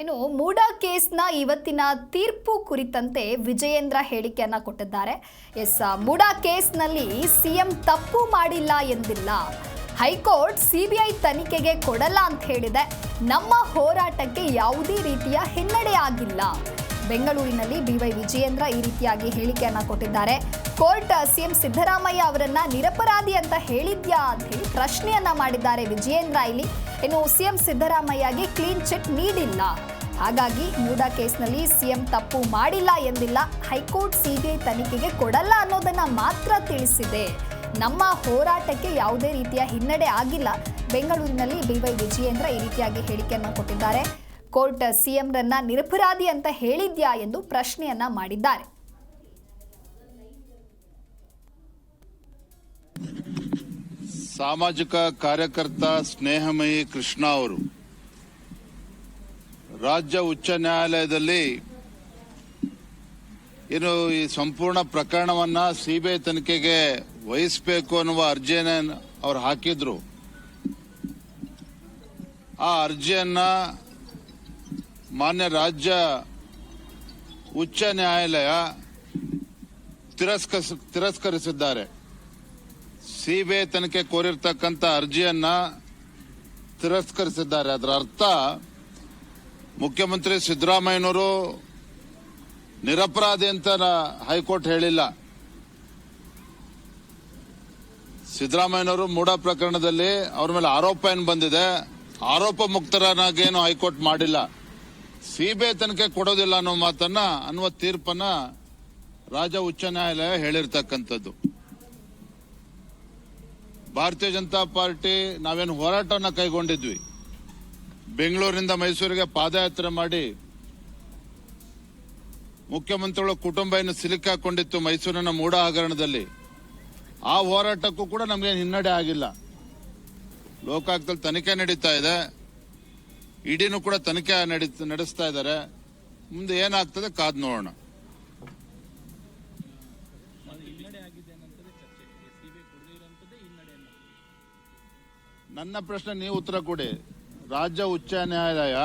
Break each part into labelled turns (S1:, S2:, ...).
S1: ಇನ್ನು ಮೂಡಾ ಕೇಸ್ನ ಇವತ್ತಿನ ತೀರ್ಪು ಕುರಿತಂತೆ ವಿಜಯೇಂದ್ರ ಹೇಳಿಕೆಯನ್ನು ಕೊಟ್ಟಿದ್ದಾರೆ. ಎಸ್ ಮೂಡಾ ಕೇಸ್ನಲ್ಲಿ ಸಿಎಂ ತಪ್ಪು ಮಾಡಿಲ್ಲ ಎಂದಿಲ್ಲ. ಹೈಕೋರ್ಟ್ ಸಿಬಿಐ ತನಿಖೆಗೆ ಕೊಡಲ್ಲ ಅಂತ ಹೇಳಿದೆ. ನಮ್ಮ ಹೋರಾಟಕ್ಕೆ ಯಾವುದೇ ರೀತಿಯ ಹಿನ್ನಡೆ ಆಗಿಲ್ಲ. ಬೆಂಗಳೂರಿನಲ್ಲಿ ಬಿವೈ ವಿಜಯೇಂದ್ರ ಈ ರೀತಿಯಾಗಿ ಹೇಳಿಕೆಯನ್ನು ಕೊಟ್ಟಿದ್ದಾರೆ. ಕೋರ್ಟ್ ಸಿಎಂ ಸಿದ್ದರಾಮಯ್ಯ ಅವರನ್ನ ನಿರಪರಾಧಿ ಅಂತ ಹೇಳಿದ್ಯಾ ಅಂತ ಹೇಳಿ ಪ್ರಶ್ನೆಯನ್ನ ಮಾಡಿದ್ದಾರೆ ವಿಜಯೇಂದ್ರ ಇಲ್ಲಿ. ಇನ್ನು ಸಿಎಂ ಸಿದ್ದರಾಮಯ್ಯಗೆ ಕ್ಲೀನ್ ಚಿಟ್ ನೀಡಿಲ್ಲ. ಹಾಗಾಗಿ ಮೂಡಾ ಕೇಸ್ನಲ್ಲಿ ಸಿಎಂ ತಪ್ಪು ಮಾಡಿಲ್ಲ ಎಂದಿಲ್ಲ. ಹೈಕೋರ್ಟ್ ಸಿಬಿಐ ತನಿಖೆಗೆ ಕೊಡಲ್ಲ ಅನ್ನೋದನ್ನ ಮಾತ್ರ ತಿಳಿಸಿದೆ. ನಮ್ಮ ಹೋರಾಟಕ್ಕೆ ಯಾವುದೇ ರೀತಿಯ ಹಿನ್ನಡೆ ಆಗಿಲ್ಲ. ಬೆಂಗಳೂರಿನಲ್ಲಿ ಬಿವೈ ವಿಜಯೇಂದ್ರ ಈ ರೀತಿಯಾಗಿ ಹೇಳಿಕೆಯನ್ನು ಕೊಟ್ಟಿದ್ದಾರೆ. ಕೋರ್ಟ್ ಸಿಎಂರನ್ನ ನಿರಪರಾಧಿ ಅಂತ ಹೇಳಿದ್ಯಾ ಎಂದು ಪ್ರಶ್ನೆಯನ್ನ ಮಾಡಿದ್ದಾರೆ.
S2: ಸಾಮಾಜಿಕ ಕಾರ್ಯಕರ್ತ ಸ್ನೇಹಮಯಿ ಕೃಷ್ಣ ಅವರು ರಾಜ್ಯ ಉಚ್ಚ ನ್ಯಾಯಾಲಯದಲ್ಲಿ ಏನು ಈ ಸಂಪೂರ್ಣ ಪ್ರಕರಣವನ್ನ ಸಿಬಿಐ ತನಿಖೆಗೆ ವಹಿಸಬೇಕು ಅನ್ನುವ ಅರ್ಜಿಯನ್ನ ಅವ್ರು ಹಾಕಿದ್ರು. ಆ ಅರ್ಜಿಯನ್ನ ಮಾನ್ಯ ರಾಜ್ಯ ಉಚ್ಚ ನ್ಯಾಯಾಲಯ ತಿರಸ್ಕ ತಿರಸ್ಕರಿಸಿದ್ದಾರೆ. ಸಿಬಿಐ ತನಿಖೆ ಕೋರಿರ್ತಕ್ಕಂಥ ಅರ್ಜಿಯನ್ನ ತಿರಸ್ಕರಿಸಿದ್ದಾರೆ. ಅದರ ಅರ್ಥ ಮುಖ್ಯಮಂತ್ರಿ ಸಿದ್ದರಾಮಯ್ಯನವರು ನಿರಪರಾಧಿ ಅಂತ ಹೈಕೋರ್ಟ್ ಹೇಳಿಲ್ಲ. ಸಿದ್ದರಾಮಯ್ಯನವರು ಮೂಡ ಪ್ರಕರಣದಲ್ಲಿ ಅವ್ರ ಮೇಲೆ ಆರೋಪ ಏನು ಬಂದಿದೆ? ಆರೋಪ ಮುಕ್ತರನಾಗೇನು ಹೈಕೋರ್ಟ್ ಮಾಡಿಲ್ಲ. ಸಿಬಿಐ ತನಿಖೆ ಕೊಡೋದಿಲ್ಲ ಅನ್ನೋ ಮಾತನ್ನ, ಅನ್ನುವ ತೀರ್ಪನ್ನ ರಾಜ್ಯ ಉಚ್ಚ ನ್ಯಾಯಾಲಯ ಹೇಳಿರ್ತಕ್ಕಂಥದ್ದು. ಭಾರತೀಯ ಜನತಾ ಪಾರ್ಟಿ ನಾವೇನು ಹೋರಾಟವನ್ನ ಕೈಗೊಂಡಿದ್ವಿ. ಬೆಂಗಳೂರಿನಿಂದ ಮೈಸೂರಿಗೆ ಪಾದಯಾತ್ರೆ ಮಾಡಿ ಮುಖ್ಯಮಂತ್ರಿಗಳ ಕುಟುಂಬ ಏನು ಸಿಲುಕಾಕೊಂಡಿತ್ತು ಮೈಸೂರಿನ ಮೂಢ ಹಗರಣದಲ್ಲಿ ಆ ಹೋರಾಟಕ್ಕೂ ಕೂಡ ನಮಗೆ ಹಿನ್ನಡೆ ಆಗಿಲ್ಲ. ಲೋಕಾಯುಕ್ತದಲ್ಲಿ ತನಿಖೆ ನಡೀತಾ ಇದೆ. ಇಡಿನೂ ಕೂಡ ತನಿಖೆ ನಡೀತ- ನಡೆಸ್ತಾ ಇದ್ದಾರೆ. ಮುಂದೆ ಏನಾಗ್ತದೆ ಕಾದ್ ನೋಡೋಣ. ನನ್ನ ಪ್ರಶ್ನೆ, ನೀವು ಉತ್ತರ ಕೊಡಿ. ರಾಜ್ಯ ಉಚ್ಚ ನ್ಯಾಯಾಲಯ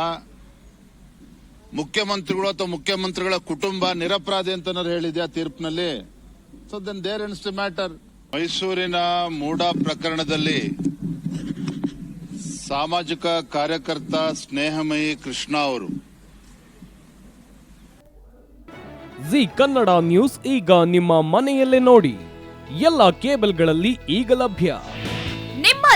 S2: ಮುಖ್ಯಮಂತ್ರಿಗಳು ಅಥವಾ ಮುಖ್ಯಮಂತ್ರಿಗಳ ಕುಟುಂಬ ನಿರಪರಾಧಿ ಅಂತ ಹೇಳಿದೆ ಆ ತೀರ್ಪಿನಲ್ಲಿ? So then there ends the matter ಮೈಸೂರಿನ ಮೂಡ ಪ್ರಕರಣದಲ್ಲಿ ಸಾಮಾಜಿಕ ಕಾರ್ಯಕರ್ತ ಸ್ನೇಹಮಯಿ ಕೃಷ್ಣ ಅವರು.
S3: ಜಿ ಕನ್ನಡ ನ್ಯೂಸ್ ಈಗ ನಿಮ್ಮ ಮನೆಯಲ್ಲೇ ನೋಡಿ. ಎಲ್ಲ ಕೇಬಲ್ಗಳಲ್ಲಿ ಈಗ ಲಭ್ಯ.